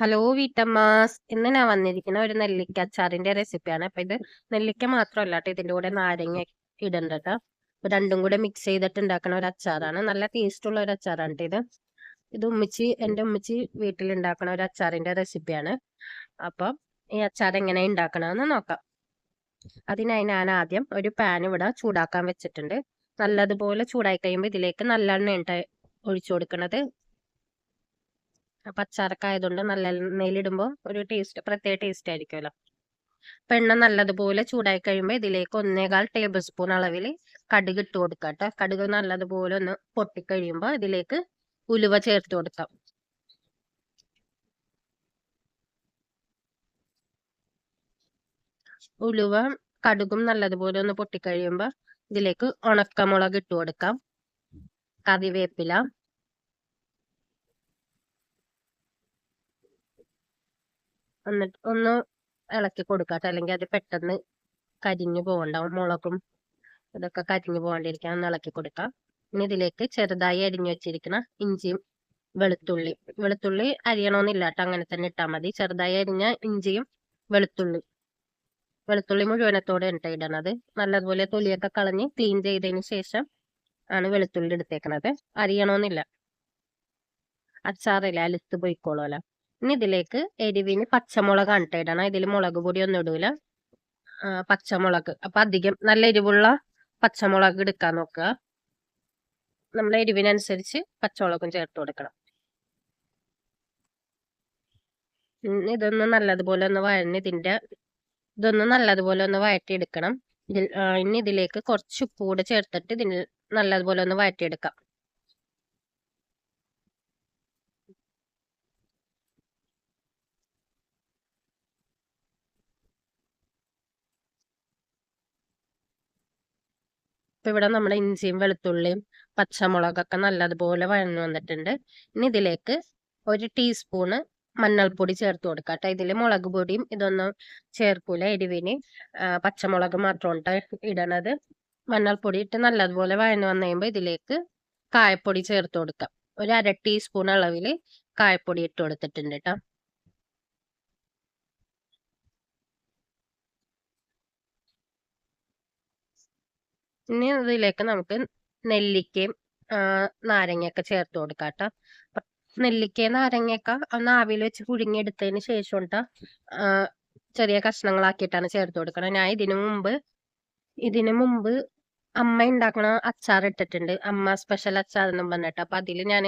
Hello വീട്ടമ്മാസ് ഇന്ന് ഞാൻ വന്നിരിക്കുന്ന ഒരു നെല്ലിക്ക അച്ചാറിന്റെ റെസിപ്പിയാണ്. അപ്പൊ ഇത് നെല്ലിക്ക മാത്രമല്ല കേട്ടോ ഇതിന്റെ കൂടെ നാരങ്ങ ഇടണ്ട കേട്ടോ രണ്ടും കൂടെ മിക്സ് ചെയ്തിട്ട് ഉണ്ടാക്കുന്ന ഒരു അച്ചാറാണ്. നല്ല ടേസ്റ്റ് ഉള്ള ഒരു അച്ചാറാണ് കേട്ടോ ഇത്. ഇത് ഉമ്മിച്ചി എന്റെ ഉമ്മച്ചി വീട്ടിൽ ഉണ്ടാക്കുന്ന ഒരു അച്ചാറിന്റെ റെസിപ്പിയാണ്. അപ്പൊ ഈ അച്ചാർ എങ്ങനെ ഉണ്ടാക്കണമെന്ന് നോക്കാം. അതിനായി ഞാൻ ആദ്യം ഒരു പാൻ ഇവിടെ ചൂടാക്കാൻ വെച്ചിട്ടുണ്ട്. നല്ലതുപോലെ ചൂടായി കഴിയുമ്പോൾ ഇതിലേക്ക് നല്ലെണ്ണ ഒഴിച്ചു കൊടുക്കുന്നത് അപ്പൊ അച്ചാറൊക്കെ ആയതുകൊണ്ട് നല്ല എണ്ണയിലിടുമ്പോൾ ഒരു ടേസ്റ്റ് പ്രത്യേക ടേസ്റ്റ് ആയിരിക്കുമല്ലോ. അപ്പൊ എണ്ണ നല്ലതുപോലെ ചൂടായി കഴിയുമ്പോൾ ഇതിലേക്ക് ഒന്നേകാൽ ടേബിൾ സ്പൂൺ അളവിൽ കടുക് ഇട്ട് കൊടുക്കുക കേട്ടോ കടുക് നല്ലതുപോലെ ഒന്ന് പൊട്ടിക്കഴിയുമ്പോൾ ഇതിലേക്ക് ഉലുവ ചേർത്ത് കൊടുക്കാം. ഉലുവ കടുകും നല്ലതുപോലെ ഒന്ന് പൊട്ടിക്കഴിയുമ്പോൾ ഇതിലേക്ക് ഉണക്കമുളക് ഇട്ട് കൊടുക്കാം. കറിവേപ്പില. എന്നിട്ട് ഒന്ന് ഇളക്കി കൊടുക്കാട്ടോ അല്ലെങ്കിൽ അത് പെട്ടെന്ന് കരിഞ്ഞു പോകണ്ടാവും മുളകും ഇതൊക്കെ കരിഞ്ഞു പോകാണ്ടിരിക്കാൻ ഒന്ന് ഇളക്കി കൊടുക്കാം. ഇനി ഇതിലേക്ക് ചെറുതായി അരിഞ്ഞു വെച്ചിരിക്കുന്ന ഇഞ്ചിയും വെളുത്തുള്ളി. വെളുത്തുള്ളി അരിയണമെന്നില്ല കേട്ടോ അങ്ങനെ തന്നെ ഇട്ടാൽ മതി. ചെറുതായി അരിഞ്ഞ ഇഞ്ചിയും വെളുത്തുള്ളി. വെളുത്തുള്ളി മുഴുവനത്തോടെ ഉണ്ട് ഇടണത്. നല്ലതുപോലെ തൊലിയൊക്കെ കളഞ്ഞ് ക്ലീൻ ചെയ്തതിന് ശേഷം ആണ് വെളുത്തുള്ളി എടുത്തേക്കണത്. അരിയണമെന്നില്ല അച്ചാറില്ല? അലുത്ത് പോയിക്കോളൂല്ലോ ഇനി ഇതിലേക്ക് എരിവിന് പച്ചമുളകാണ് ട്ടോ ഇടണം ഇതിൽ മുളക് പൊടി ഒന്നും ഇടൂല. പച്ചമുളക്. അപ്പൊ അധികം നല്ല എരിവുള്ള പച്ചമുളക് എടുക്കാൻ നോക്കുക. നമ്മൾ എരിവിനനുസരിച്ച് പച്ചമുളകും ചേർത്ത് കൊടുക്കണം. ഇതൊന്ന് നല്ലതുപോലെ ഒന്ന് വഴഞ്ഞ് ഇതിന്റെ ഇതൊന്ന് നല്ലതുപോലെ ഒന്ന് വഴറ്റിയെടുക്കണം. ഇതിൽ ഇനി ഇതിലേക്ക് കുറച്ച് ഉപ്പ് കൂടെ ചേർത്തിട്ട് ഇതിന് നല്ലതുപോലെ ഒന്ന് വഴറ്റിയെടുക്കാം. ഇപ്പൊ ഇവിടെ നമ്മുടെ ഇഞ്ചിയും വെളുത്തുള്ളിയും പച്ചമുളകൊക്കെ നല്ലതുപോലെ വഴന്നു വന്നിട്ടുണ്ട്. ഇനി ഇതിലേക്ക് ഒരു ടീസ്പൂണ് മഞ്ഞൾപ്പൊടി ചേർത്ത് കൊടുക്കാം കേട്ടോ. ഇതിൽ മുളക് പൊടിയും ഇതൊന്നും ചേർക്കൂല എരിവിന്. പച്ചമുളക് മാത്രമാണ് ഇടണത്. മഞ്ഞൾപ്പൊടി ഇട്ട് നല്ലതുപോലെ വഴന്നു വന്നു കഴിയുമ്പോൾ ഇതിലേക്ക് കായപ്പൊടി ചേർത്ത് കൊടുക്കാം. ഒരു അര ടീസ്പൂൺ അളവിൽ കായപ്പൊടി ഇട്ട് കൊടുത്തിട്ടുണ്ട് കേട്ടോ. ഇനി ഇതിലേക്ക് നമുക്ക് നെല്ലിക്കയും നാരങ്ങയൊക്കെ ചേർത്ത് കൊടുക്കാം കേട്ടോ നെല്ലിക്കയും നാരങ്ങയൊക്കെ ഒന്ന് ആവിയിൽ വെച്ച് പുഴുങ്ങിയെടുത്തതിന് ശേഷം കേട്ടോ ചെറിയ കഷ്ണങ്ങളാക്കിയിട്ടാണ് ചേർത്ത് കൊടുക്കണം ഞാൻ ഇതിനു മുമ്പ് ഇതിനു മുമ്പ് അമ്മ ഉണ്ടാക്കണ അച്ചാർ ഇട്ടിട്ടുണ്ട്. അമ്മ സ്പെഷ്യൽ അച്ചാർ എന്നും പറഞ്ഞിട്ട്. അപ്പൊ അതിൽ ഞാൻ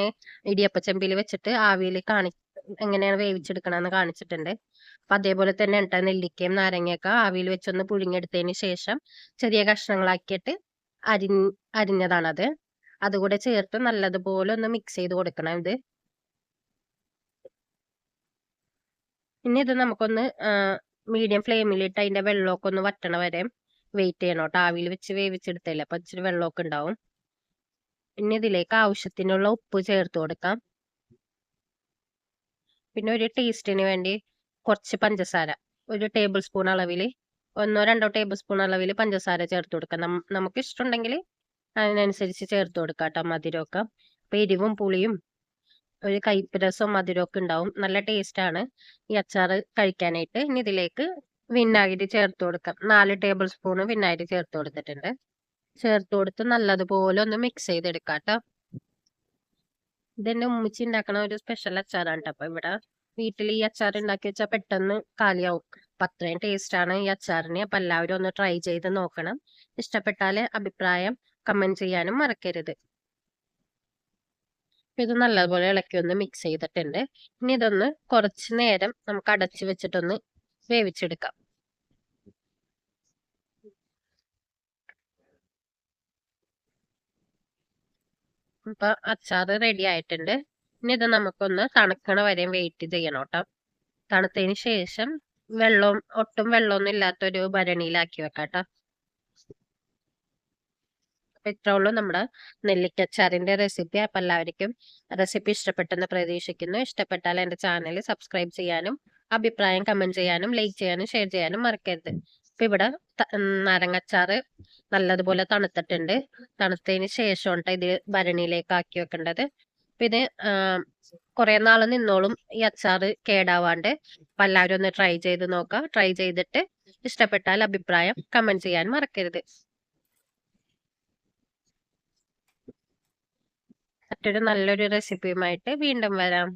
ഇടിയപ്പച്ചമ്പിൽ വെച്ചിട്ട് ആവിയിൽ കാണി എങ്ങനെയാണ് വേവിച്ചെടുക്കണമെന്ന് കാണിച്ചിട്ടുണ്ട്. അപ്പൊ അതേപോലെ തന്നെ ഉണ്ടാ നെല്ലിക്കയും നാരങ്ങയൊക്കെ ആവിയിൽ വെച്ചൊന്ന് പുഴുങ്ങിയെടുത്തതിന് ശേഷം ചെറിയ കഷ്ണങ്ങളാക്കിയിട്ട് അരി അരിഞ്ഞതാണത്. അതുകൂടെ ചേർത്ത് നല്ലതുപോലെ ഒന്ന് മിക്സ് ചെയ്ത് കൊടുക്കണം ഇത്. ഇനി ഇത് നമുക്കൊന്ന് മീഡിയം ഫ്ലെയിമിലിട്ട് അതിന്റെ വെള്ളമൊക്കെ ഒന്ന് വറ്റണ വരെ വെയിറ്റ് ചെയ്യണം കേട്ടോ. ആവിയിൽ വെച്ച് വേവിച്ചെടുത്തല്ലേ അപ്പൊ ഇച്ചിരി വെള്ളമൊക്കെ ഉണ്ടാവും. ഇനി ഇതിലേക്ക് ആവശ്യത്തിനുള്ള ഉപ്പ് ചേർത്ത് കൊടുക്കാം. പിന്നെ ഒരു ടേസ്റ്റിന് വേണ്ടി കുറച്ച് പഞ്ചസാര. ഒരു ടേബിൾ സ്പൂൺ അളവിൽ ഒന്നോ രണ്ടോ ടേബിൾ സ്പൂൺ അളവിൽ പഞ്ചസാര ചേർത്ത് കൊടുക്കാം. നമുക്ക് ഇഷ്ടമുണ്ടെങ്കിൽ അതിനനുസരിച്ച് ചേർത്ത് കൊടുക്കാം കേട്ടോ മധുരമൊക്കെ. അപ്പൊ എരിവും പുളിയും ഒരു കൈപ്പരസവും രസവും മധുരമൊക്കെ ഉണ്ടാവും. നല്ല ടേസ്റ്റാണ് ഈ അച്ചാർ കഴിക്കാനായിട്ട്. ഇനി ഇതിലേക്ക് വിനാഗിരി ചേർത്ത് കൊടുക്കാം. നാല് ടേബിൾ സ്പൂൺ വിനാഗിരി ചേർത്ത് കൊടുത്തിട്ടുണ്ട്. ചേർത്ത് കൊടുത്ത് നല്ലതുപോലെ ഒന്ന് മിക്സ് ചെയ്തെടുക്കാം കേട്ടോ. ഇതെന്നെ ഉമ്മിച്ച് ഉണ്ടാക്കണ ഒരു സ്പെഷ്യൽ അച്ചാറാണ് കേട്ടോ. അപ്പൊ ഇവിടെ വീട്ടിൽ ഈ അച്ചാർ ഉണ്ടാക്കി വെച്ചാൽ പെട്ടെന്ന് കാലിയാവും. അപ്പൊ അത്രയും ടേസ്റ്റ് ആണ് ഈ അച്ചാറിന്. അപ്പൊ എല്ലാവരും ഒന്ന് ട്രൈ ചെയ്ത് നോക്കണം. ഇഷ്ടപ്പെട്ടാൽ അഭിപ്രായം കമന്റ് ചെയ്യാനും മറക്കരുത്. ഇത് നല്ലതുപോലെ ഇളക്കി ഒന്ന് മിക്സ് ചെയ്തിട്ടുണ്ട്. ഇനി ഇതൊന്ന് കുറച്ച് നേരം നമുക്ക് അടച്ചു വെച്ചിട്ടൊന്ന് വേവിച്ചെടുക്കാം. ഇപ്പൊ അച്ചാറ് റെഡി ആയിട്ടുണ്ട്. ഇനി ഇത് നമുക്കൊന്ന് തണുക്കണ വരെയും വെയിറ്റ് ചെയ്യണം കേട്ടോ. തണുത്തതിന് ശേഷം വെള്ളവും ഒട്ടും വെള്ളമൊന്നും ഇല്ലാത്തൊരു ഭരണിയിലാക്കി വെക്കാട്ടോ. കേട്ടോ അപ്പൊ ഇത്ര ഉള്ളൂ നമ്മുടെ നെല്ലിക്കച്ചാറിന്റെ റെസിപ്പി. അപ്പൊ എല്ലാവർക്കും റെസിപ്പി ഇഷ്ടപ്പെട്ടെന്ന് പ്രതീക്ഷിക്കുന്നു. ഇഷ്ടപ്പെട്ടാൽ എന്റെ ചാനൽ സബ്സ്ക്രൈബ് ചെയ്യാനും അഭിപ്രായം കമന്റ് ചെയ്യാനും ലൈക്ക് ചെയ്യാനും ഷെയർ ചെയ്യാനും മറക്കരുത്. ഇപ്പൊ ഇവിടെ നാരങ്ങച്ചാറ് നല്ലതുപോലെ തണുത്തിട്ടുണ്ട്. തണുത്തതിന് ശേഷം ഇത് ഭരണിയിലേക്ക് ആക്കി വെക്കേണ്ടത്. ഇത് കുറെ നാൾ നിന്നോളും ഈ അച്ചാർ കേടാവാണ്ട്. അപ്പൊ എല്ലാവരും ഒന്ന് ട്രൈ ചെയ്ത് നോക്കാം. ട്രൈ ചെയ്തിട്ട് ഇഷ്ടപ്പെട്ടാൽ അഭിപ്രായം കമന്റ് ചെയ്യാൻ മറക്കരുത്. മറ്റൊരു നല്ലൊരു റെസിപ്പിയുമായിട്ട് വീണ്ടും വരാം.